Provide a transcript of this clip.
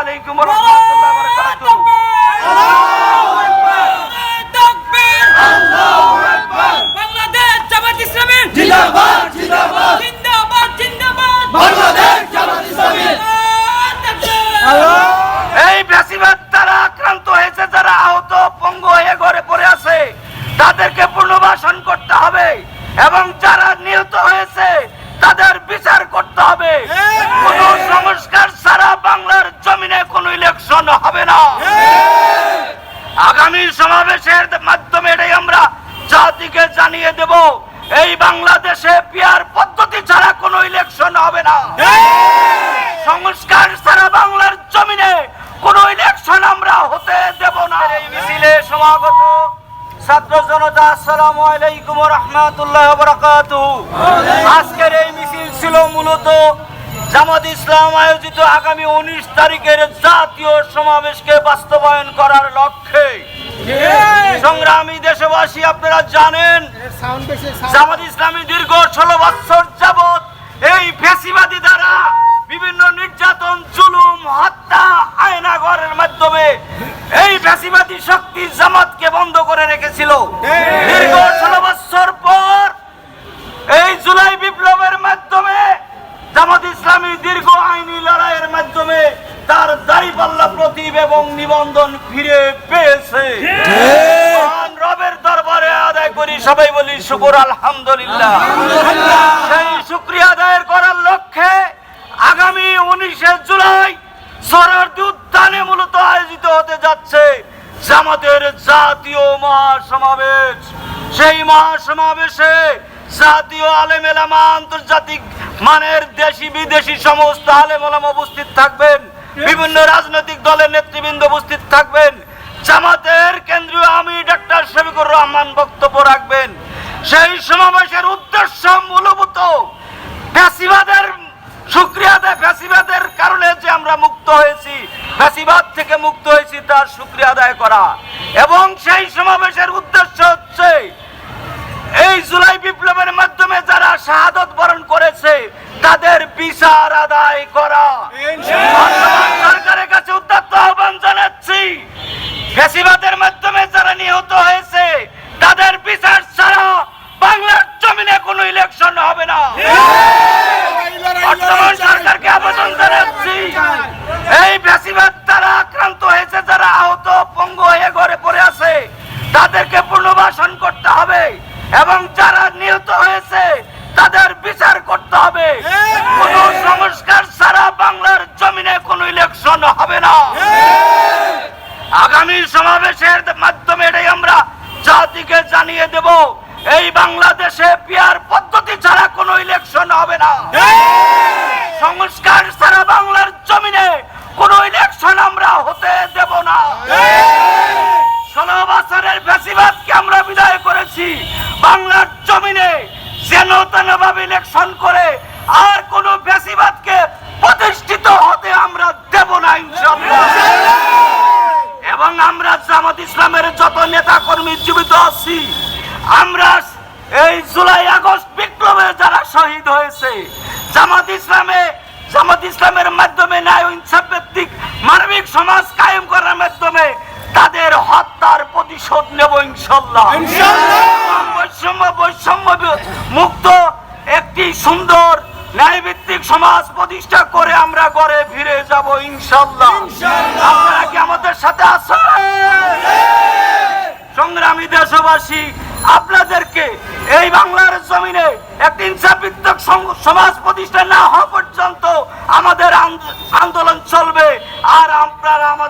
আলাইকুম রহমতুল্লাহ বারাকাতুহু। বাংলাদেশ জামাত ইসলামী। জিন্দাবাদ জিন্দাবাদ। জিন্দাবাদ জিন্দাবাদ। বাংলাদেশ জামাত ইসলামী। এই বেশিরভাগ তারা আক্রান্ত হয়েছে যারা আহত পঙ্গু হয়ে ঘরে পড়ে আছে। তাদেরকে পুনর্বাসন করতে হবে এবং যারা নিহত হয়েছে তাদের বিচার করতে হবে। কোন সংস্কার ছাড়া বাংলার জমিনে কোন ইলেকশন হবে না। আগামী সমাবেশের মাধ্যমে এটাই আমরা জাতিকে জানিয়ে দেব এই বাংলাদেশে পিয়ার পদ্ধতি ছাড়া কোনো ইলেকশন হবে না। সংস্কার ছাড়া বাংলার জমিনে কোন ইলেকশন আমরা হতে দেব না। এই মিছিলে সমাগত ছাত্র জনতা আসসালামু আলাইকুম রহমতুল্লাহ আজকের এই মিছিল ছিল মূলত জামাত ইসলাম আয়োজিত আগামী উনিশ তারিখের জাতীয় সমাবেশকে বাস্তবায়ন করার লক্ষ্যে। সংগ্রামী দেশবাসী আপনারা জানেন জামাত ইসলামী দীর্ঘ ষোলো বছর যাবৎ এই ফেসিবাদী দ্বারা বিভিন্ন নির্যাতন জুলুম হত্যা আয়নাগরের মাধ্যমে এই ফেসিবাদী শক্তি জামাতকে বন্ধ করে রেখেছিল। দীর্ঘ ষোলো বছর পর এই জুলাই বিপ্লবের মাধ্যমে জামাত ইসলামী দীর্ঘ আইনি লড়াইয়ের মাধ্যমে তার দাড়িপাল্লা প্রতীপ এবং নিবন্ধন ফিরে পেয়েছে। রবের দরবারে আদায় করি সবাই বলি শুকুর আলহামদুলিল্লাহ। সেই শুক্রিয়া আদায়ের করার লক্ষ্যে আগামী উনিশে জুলাই সরারদি উদ্যানে মূলত আয়োজিত হতে যাচ্ছে জামাতের জাতীয় মহাসমাবেশ। সেই মহাসমাবেশে জাতীয় আলেম এলামা আন্তর্জাতিক মানের দেশি বিদেশি সমস্ত আলেম ওলামা উপস্থিত থাকবেন। বিভিন্ন রাজনৈতিক দলের নেতৃবৃন্দ উপস্থিত থাকবেন। জামাতের কেন্দ্রীয় আমি ডাক্তার শফিকুর রহমান বক্তব্য রাখবেন। সেই সমাবেশের উদ্দেশ্য মূলভূত। ফ্যাসিবাদের শুক্রিয়া দেয় ফ্যাসিবাদের কারণে যে আমরা মুক্ত হয়েছি, ফ্যাসিবাদ থেকে মুক্ত হয়েছি তার শুক্রিয়া আদায় করা। এবং সেই সমাবেশের উদ্দেশ্য হচ্ছে, এই জুলাই বিপ্লবের মাধ্যমে যারা শাহাদত বরণ করেছে, তাদের বিচার আদায় করা। ফেসিবাদের মাধ্যমে যারা নিহত হয়েছে, তাদের বিচার ছাড়া বাংলার জমিনে কোনো ইলেকশন হবে না। বর্তমান সরকারকে আবেদন জানাচ্ছি, এই বেশিরভাগ তারা আক্রান্ত হয়েছে যারা আহত পঙ্গু হয়ে ঘরে পড়ে আছে, তাদেরকে পুনর্বাসন করতে হবে এবং যারা নিহত হয়েছে, তাদের বিচার করতে হবে কোন সংস্কার ছাড়া বাংলার জমিনে কোনো ইলেকশন হবে না আগামী সমাবেশের মাধ্যমে এটাই আমরা জাতিকে জানিয়ে দেব এই পিয়ার পদ্ধতি ছাড়া কোনো ইলেকশন হবে না। সংস্কার ছাড়া বাংলার জমিনে কোনো ইলেকশন আমরা হতে দেব না। ষোলো বছরের বেশিরভাগকে আমরা বিদায় করেছি। বাংলার জমিনে যেন তেন ভাবে ইলেকশন করে, আর কোন বেশিবাদকে প্রতিষ্ঠিত হতে আমরা দেব না এবং আমরা জামাত ইসলামের যত নেতা কর্মী জীবিত আছি, আমরা এই জুলাই আগস্ট বিপ্লবে যারা শহীদ হয়েছে জামাত ইসলামে জামাত ইসলামের মাধ্যমে ন্যায় ইনসাফ ভিত্তিক মানবিক সমাজ কায়েম করার মাধ্যমে তাদের হত্যার প্রতিশোধ নেব ইনশাল্লাহ। বৈষম্য বৈষম্য মুক্ত একটি সুন্দর ন্যায়ভিত্তিক সমাজ প্রতিষ্ঠা করে আমরা ঘরে ফিরে যাব ইনশাল্লাহ। আপনারা কি আমাদের সাথে আছেন? সংগ্রামী দেশবাসী আপনাদেরকে এই বাংলার জমিনে একটি ইনসাফিত্তক সমাজ প্রতিষ্ঠা না হওয়া পর্যন্ত আমাদের আন্দোলন চলবে। আর আপনারা আমাদের